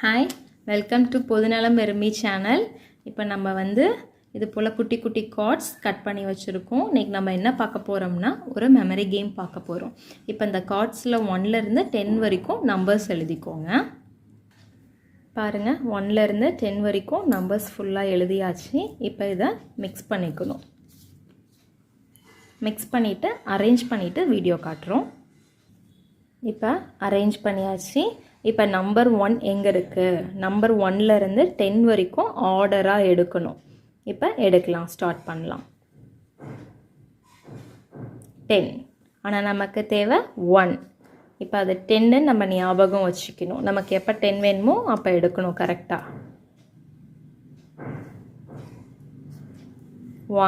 Hi welcome to பொதுநலம் பெருமி channel இப்போ நம்ம வந்து இது போல் குட்டி குட்டி கார்ட்ஸ் கட் பண்ணி வச்சுருக்கோம். இன்றைக்கி நம்ம என்ன பார்க்க போகிறோம்னா ஒரு மெமரி கேம் பார்க்க போகிறோம் இப்போ இந்த கார்ட்ஸில் ஒன்லேருந்து டென் வரைக்கும் நம்பர்ஸ் எழுதிக்கோங்க. பாருங்கள் ஒன்லேருந்து டென் வரைக்கும் நம்பர்ஸ் ஃபுல்லாக எழுதியாச்சு. இப்போ இதை மிக்ஸ் பண்ணிக்கணும். மிக்ஸ் பண்ணிவிட்டு அரேஞ்ச் பண்ணிவிட்டு வீடியோ காட்டுறோம். இப்போ அரேஞ்ச் பண்ணியாச்சு. இப்போ நம்பர் ஒன் எங்கே இருக்குது நம்பர் ஒன்லேருந்து டென் வரைக்கும் ஆர்டராக எடுக்கணும். இப்போ எடுக்கலாம் ஸ்டார்ட் பண்ணலாம். டென் ஆனால் நமக்கு தேவை ஒன் இப்போ அது டென்னு நம்ம ஞாபகம் வச்சுக்கணும். நமக்கு எப்போ டென் வேணுமோ அப்போ எடுக்கணும் கரெக்டாக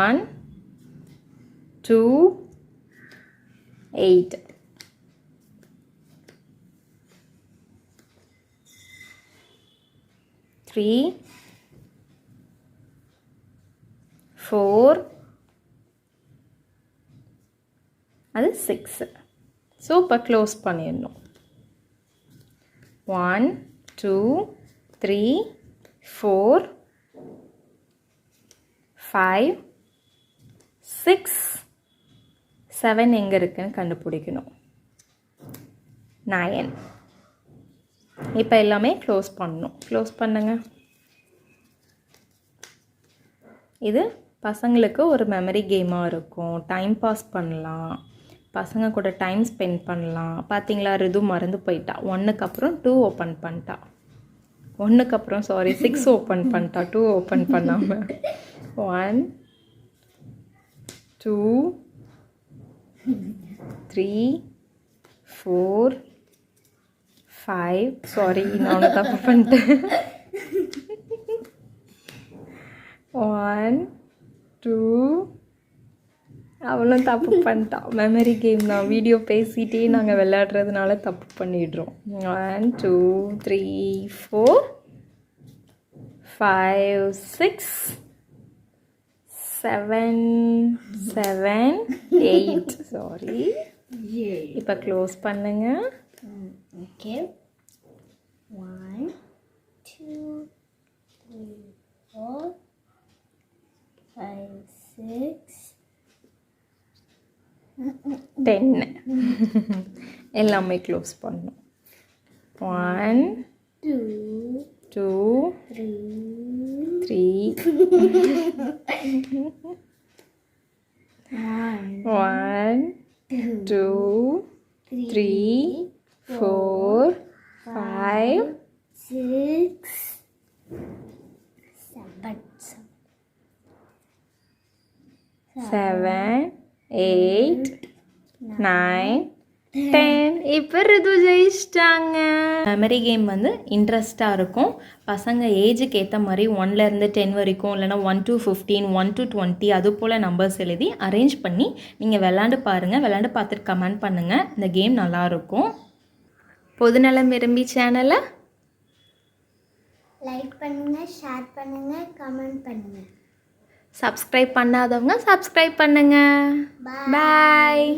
one two eight three four அது சிக்ஸு ஸோ இப்போ க்ளோஸ் பண்ணிடணும். One two three four five six seven எங்கே இருக்குன்னு கண்டுபிடிக்கணும். நயன் இப்போ எல்லாமே க்ளோஸ் பண்ணணும். க்ளோஸ் பண்ணுங்க. இது பசங்களுக்கு ஒரு மெமரி கேமாக இருக்கும். டைம் பாஸ் பண்ணலாம். பசங்க கூட டைம் ஸ்பெண்ட் பண்ணலாம். பார்த்தீங்களா ரிது மறந்து போயிட்டா. ஒன்றுக்கு அப்புறம் டூ ஓப்பன் பண்ணிட்டா. ஒன்றுக்கு அப்புறம் சாரி சிக்ஸ் ஓப்பன் பண்ணிட்டா. டூ ஓப்பன் பண்ணாமல் one two three four five sorry நான் தப்பு பண்ணிட்டேன். ஒன் டூ அவளும் தப்பு பண்ணிட்டான். மெமரி கேம் தான். வீடியோ பேசிகிட்டே நாங்கள் விளையாடுறதுனால தப்பு பண்ணிடுறோம். One two three four five six seven seven eight sorry இப்போ க்ளோஸ் பண்ணுங்கள் Okay. One, two, three, four, five, six. டென்னு எல்லாமே க்ளோஸ் பண்ணணும் one Two, two three, three one, one two three four five six, seven. Seven eight nine ten இப்போ ரிது ஜெயிச்சிட்டாங்க. Memory game வந்து இன்ட்ரெஸ்டாக இருக்கும். பசங்க ஏஜுக்கு ஏற்ற மாதிரி ஒன்லேருந்து டென் வரைக்கும் இல்லைனா one to fifteen one to twenty அது போல் நம்பர்ஸ் எழுதி அரேஞ்ச் பண்ணி நீங்கள் விளாண்டு பாருங்கள் விளாண்டு பார்த்துட்டு கமெண்ட் பண்ணுங்கள் இந்த கேம் நல்லாயிருக்கும் பொதுநலம் விரும்பி சேனலை லைக் பண்ணுங்க ஷேர் பண்ணுங்க கமெண்ட் பண்ணுங்க. சப்ஸ்கிரைப் பண்ணாதவங்க சப்ஸ்கிரைப் பண்ணுங்கள். பாய்